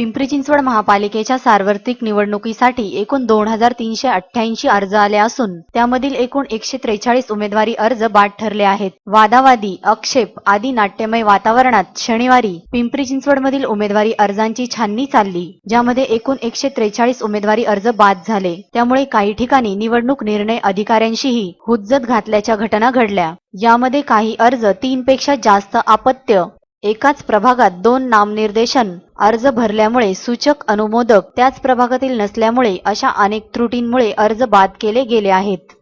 पिंपरी चिंचवड महापालिकेच्या सार्वत्रिक निवडणुकीसाठी एकूण दोन हजार तीनशे अठ्ठ्याऐंशी अर्ज आले असून त्यामधील एकूण एकशे त्रेचाळीस उमेदवारी अर्ज बाद ठरले आहेत. वादावादी आक्षेप आदी नाट्यमय वातावरणात शनिवारी पिंपरी चिंचवडमधील उमेदवारी अर्जांची छाननी चालली ज्यामध्ये एकूण एकशे त्रेचाळीस उमेदवारी अर्ज बाद झाले. त्यामुळे काही ठिकाणी निवडणूक निर्णय अधिकाऱ्यांशीही हुज्जत घातल्याच्या घटना घडल्या. यामध्ये काही अर्ज तीन पेक्षा जास्त अपत्य एकाच प्रभागात दोन नामनिर्देशन अर्ज भरल्यामुळे सूचक अनुमोदक त्याच प्रभागातील नसल्यामुळे अशा अनेक त्रुटींमुळे अर्ज बाद केले गेले आहेत.